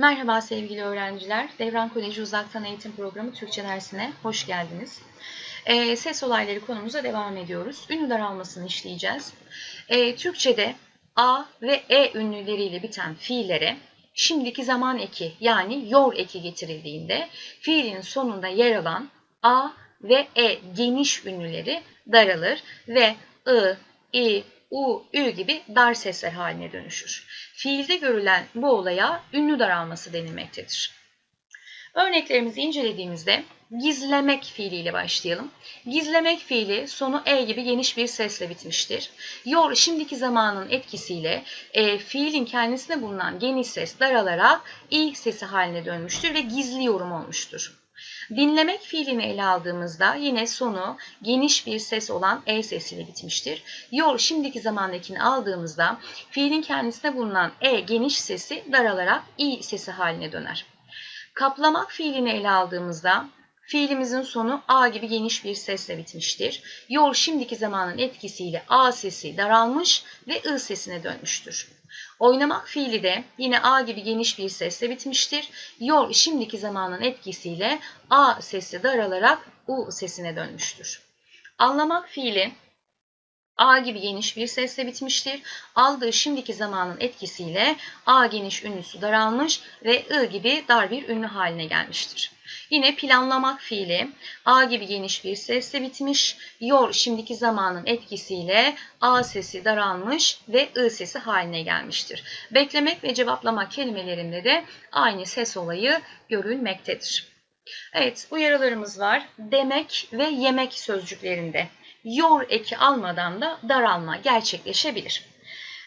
Merhaba sevgili öğrenciler. Devran Koleji Uzaktan Eğitim Programı Türkçe dersine hoş geldiniz. Ee, ses olayları konumuza devam ediyoruz. Ünlü daralmasını işleyeceğiz. Ee, Türkçe'de A ve E ünlüleriyle biten fiillere şimdiki zaman eki yani yor eki getirildiğinde fiilin sonunda yer alan A ve E geniş ünlüleri daralır ve I, I, U, Ü gibi dar sesler haline dönüşür. Fiilde görülen bu olaya ünlü daralması denilmektedir. Örneklerimizi incelediğimizde gizlemek fiiliyle başlayalım. Gizlemek fiili sonu e gibi geniş bir sesle bitmiştir. Yor şimdiki zamanın etkisiyle e, fiilin kendisine bulunan geniş ses daralarak i sesi haline dönmüştür ve gizli yorum olmuştur. Dinlemek fiilini ele aldığımızda yine sonu geniş bir ses olan e sesiyle bitmiştir. Yor şimdiki zamandakini aldığımızda fiilin kendisine bulunan e geniş sesi daralarak i sesi haline döner. Kaplamak fiilini ele aldığımızda fiilimizin sonu a gibi geniş bir sesle bitmiştir. Yor şimdiki zamanın etkisiyle a sesi daralmış ve ı sesine dönmüştür. Oynamak fiili de yine a gibi geniş bir sesle bitmiştir. Yor şimdiki zamanın etkisiyle a sesi daralarak u sesine dönmüştür. Anlamak fiili A gibi geniş bir sesle bitmiştir. Aldığı şimdiki zamanın etkisiyle A geniş ünlüsü daralmış ve I gibi dar bir ünlü haline gelmiştir. Yine planlamak fiili A gibi geniş bir sesle bitmiş. Yor şimdiki zamanın etkisiyle A sesi daralmış ve I sesi haline gelmiştir. Beklemek ve cevaplamak kelimelerinde de aynı ses olayı görülmektedir. Evet uyarılarımız var. Demek ve yemek sözcüklerinde yor eki almadan da daralma gerçekleşebilir.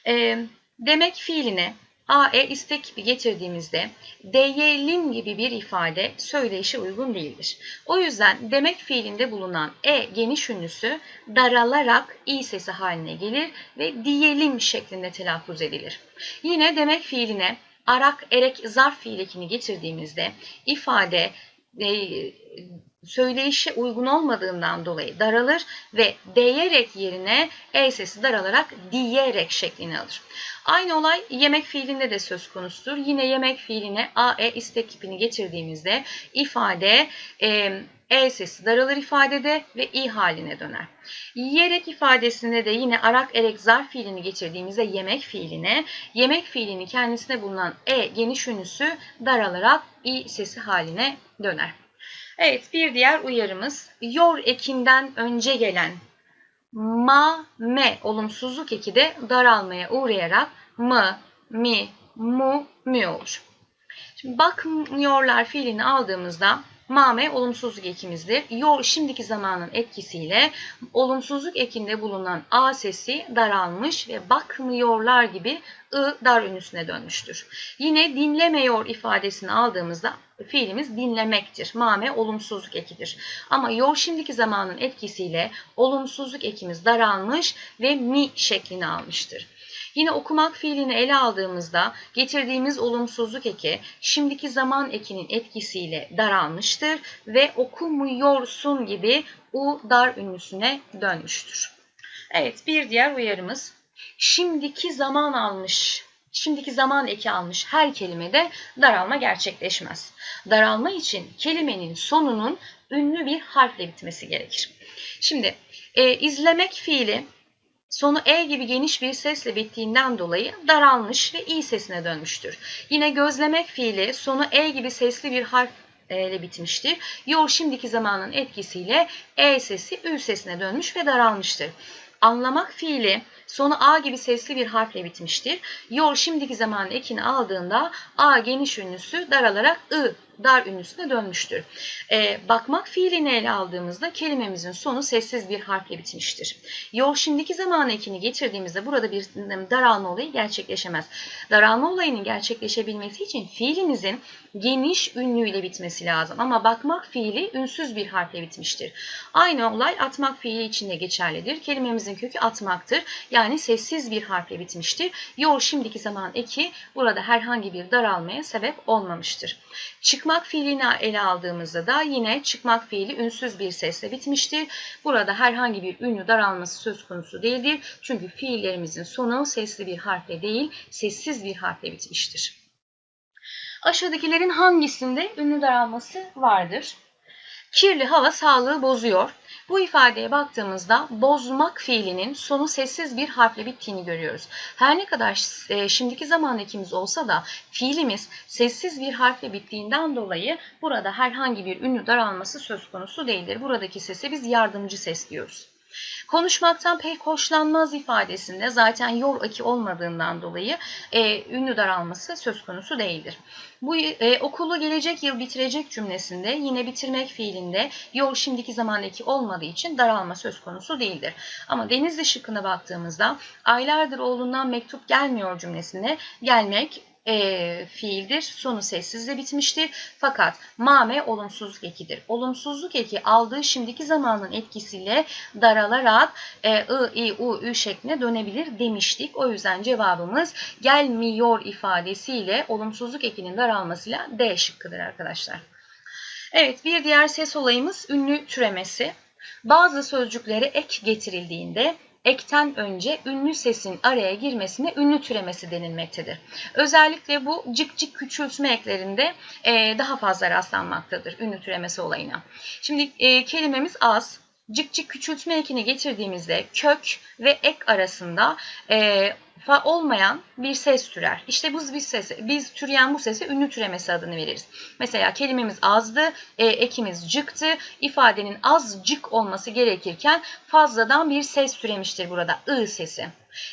E, demek fiiline AE istek gibi getirdiğimizde değelim gibi bir ifade söyleyişe uygun değildir. O yüzden demek fiilinde bulunan E geniş ünlüsü daralarak i sesi haline gelir ve diyelim şeklinde telaffuz edilir. Yine demek fiiline arak, erek, zarf fiil getirdiğimizde ifade e, söyleyişe uygun olmadığından dolayı daralır ve diyerek yerine e sesi daralarak diyerek şeklini alır. Aynı olay yemek fiilinde de söz konusudur. Yine yemek fiiline a, e istek kipini getirdiğimizde ifade e, e sesi daralır ifadede ve i haline döner. Yiyerek ifadesinde de yine arak erek zarf fiilini getirdiğimizde yemek fiiline, yemek fiilinin kendisine bulunan e geniş ünlüsü daralarak i sesi haline döner. Evet bir diğer uyarımız yor ekinden önce gelen ma, me olumsuzluk eki de daralmaya uğrayarak mı, mi, mu, mi olur. Şimdi bakmıyorlar fiilini aldığımızda mame olumsuzluk ekimizdir. Yor şimdiki zamanın etkisiyle olumsuzluk ekinde bulunan a sesi daralmış ve bakmıyorlar gibi ı dar ünlüsüne dönmüştür. Yine dinlemiyor ifadesini aldığımızda fiilimiz dinlemektir. Mame olumsuzluk ekidir. Ama yor şimdiki zamanın etkisiyle olumsuzluk ekimiz daralmış ve mi şeklini almıştır. Yine okumak fiilini ele aldığımızda getirdiğimiz olumsuzluk eki şimdiki zaman ekinin etkisiyle daralmıştır ve okumuyorsun gibi u dar ünlüsüne dönmüştür. Evet bir diğer uyarımız şimdiki zaman almış şimdiki zaman eki almış her kelimede daralma gerçekleşmez. Daralma için kelimenin sonunun ünlü bir harfle bitmesi gerekir. Şimdi e, izlemek fiili sonu e gibi geniş bir sesle bittiğinden dolayı daralmış ve i sesine dönmüştür. Yine gözlemek fiili sonu e gibi sesli bir harf ile bitmiştir. Yor şimdiki zamanın etkisiyle e sesi ü sesine dönmüş ve daralmıştır. Anlamak fiili sonu a gibi sesli bir harfle bitmiştir. Yor şimdiki zamanın ekini aldığında a geniş ünlüsü daralarak ı dar ünlüsüne dönmüştür. E, bakmak fiilini ele aldığımızda kelimemizin sonu sessiz bir harfle bitmiştir. Yol şimdiki zaman ekini getirdiğimizde burada bir daralma olayı gerçekleşemez. Daralma olayının gerçekleşebilmesi için fiilimizin geniş ünlüyle bitmesi lazım. Ama bakmak fiili ünsüz bir harfle bitmiştir. Aynı olay atmak fiili için de geçerlidir. Kelimemizin kökü atmaktır. Yani sessiz bir harfle bitmiştir. Yol şimdiki zaman eki burada herhangi bir daralmaya sebep olmamıştır. Çıkmak fiilini ele aldığımızda da yine çıkmak fiili ünsüz bir sesle bitmiştir. Burada herhangi bir ünlü daralması söz konusu değildir. Çünkü fiillerimizin sonu sesli bir harfle değil, sessiz bir harfle bitmiştir. Aşağıdakilerin hangisinde ünlü daralması vardır? Kirli hava sağlığı bozuyor. Bu ifadeye baktığımızda bozmak fiilinin sonu sessiz bir harfle bittiğini görüyoruz. Her ne kadar e, şimdiki zaman ekimiz olsa da fiilimiz sessiz bir harfle bittiğinden dolayı burada herhangi bir ünlü daralması söz konusu değildir. Buradaki sese biz yardımcı ses diyoruz. Konuşmaktan pek hoşlanmaz ifadesinde zaten yor aki olmadığından dolayı e, ünlü daralması söz konusu değildir. Bu e, okulu gelecek yıl bitirecek cümlesinde yine bitirmek fiilinde yor şimdiki zaman eki olmadığı için daralma söz konusu değildir. Ama Denizli şıkkına baktığımızda aylardır oğlundan mektup gelmiyor cümlesinde gelmek e, fiildir. Sonu sessizle bitmiştir. Fakat mame olumsuzluk ekidir. Olumsuzluk eki aldığı şimdiki zamanın etkisiyle daralarak e, ı, i, u, ü şekline dönebilir demiştik. O yüzden cevabımız gelmiyor ifadesiyle olumsuzluk ekinin daralmasıyla D şıkkıdır arkadaşlar. Evet bir diğer ses olayımız ünlü türemesi. Bazı sözcüklere ek getirildiğinde ekten önce ünlü sesin araya girmesine ünlü türemesi denilmektedir. Özellikle bu cık cık küçültme eklerinde e, daha fazla rastlanmaktadır ünlü türemesi olayına. Şimdi e, kelimemiz az, cık cık küçültme ekini getirdiğimizde kök ve ek arasında e, fa olmayan bir ses türer. İşte bu bir sese, biz türeyen bu sese ünlü türemesi adını veririz. Mesela kelimemiz azdı, e, ekimiz cıktı. İfadenin azcık olması gerekirken fazladan bir ses türemiştir burada. ı sesi.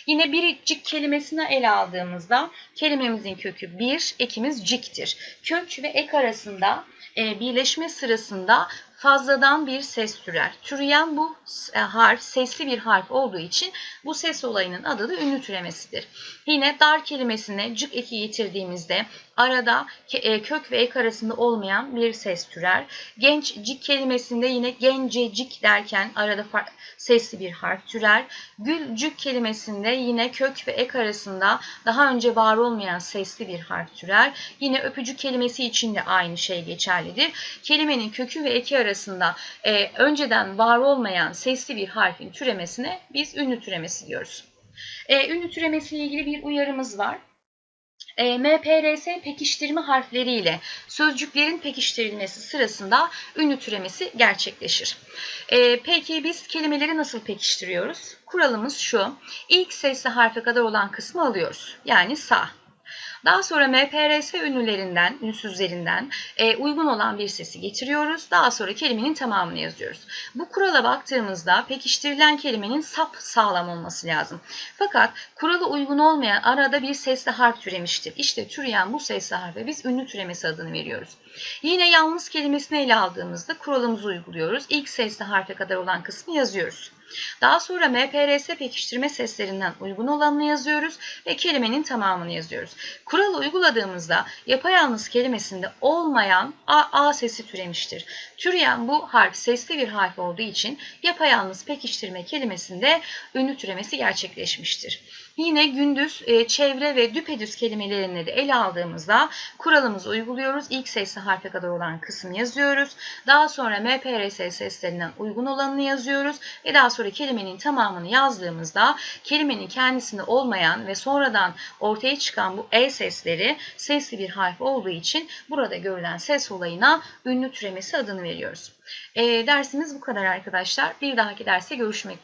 Yine biricik kelimesini ele aldığımızda kelimemizin kökü bir, ekimiz ciktir. Kök ve ek arasında e, birleşme sırasında fazladan bir ses türer. Türeyen bu e, harf sesli bir harf olduğu için bu ses olayının adı da ünlü türemesidir. Yine dar kelimesine cık eki getirdiğimizde arada e, kök ve ek arasında olmayan bir ses türer. Genç cik kelimesinde yine gencecik derken arada sesli bir harf türer. Gülcük kelimesinde yine kök ve ek arasında daha önce var olmayan sesli bir harf türer. Yine öpücük kelimesi için de aynı şey geçerlidir. Kelimenin kökü ve eki arasında e, önceden var olmayan sesli bir harfin türemesine biz ünlü türemesi diyoruz. E, ünlü türemesiyle ilgili bir uyarımız var. E, MPRS pekiştirme harfleriyle sözcüklerin pekiştirilmesi sırasında ünlü türemesi gerçekleşir. E, peki biz kelimeleri nasıl pekiştiriyoruz? Kuralımız şu. İlk sesli harfe kadar olan kısmı alıyoruz. Yani sağ. Daha sonra MPRS ünlülerinden, ünsüzlerinden e, uygun olan bir sesi getiriyoruz. Daha sonra kelimenin tamamını yazıyoruz. Bu kurala baktığımızda pekiştirilen kelimenin sap sağlam olması lazım. Fakat kurala uygun olmayan arada bir sesli harf türemiştir. İşte türeyen bu sesli harfe biz ünlü türemesi adını veriyoruz. Yine yalnız kelimesini ele aldığımızda kuralımızı uyguluyoruz. İlk sesli harfe kadar olan kısmı yazıyoruz. Daha sonra MPRS pekiştirme seslerinden uygun olanını yazıyoruz ve kelimenin tamamını yazıyoruz. Kuralı uyguladığımızda yapayalnız kelimesinde olmayan A, A sesi türemiştir. Türeyen bu harf sesli bir harf olduğu için yapayalnız pekiştirme kelimesinde ünlü türemesi gerçekleşmiştir. Yine gündüz, e, çevre ve düpedüz kelimelerini de ele aldığımızda kuralımızı uyguluyoruz. İlk sesli harfe kadar olan kısmı yazıyoruz. Daha sonra MPRS seslerinden uygun olanını yazıyoruz. Ve daha sonra kelimenin tamamını yazdığımızda kelimenin kendisinde olmayan ve sonradan ortaya çıkan bu E sesleri sesli bir harf olduğu için burada görülen ses olayına ünlü türemesi adını veriyoruz. E, dersimiz bu kadar arkadaşlar. Bir dahaki derste görüşmek üzere.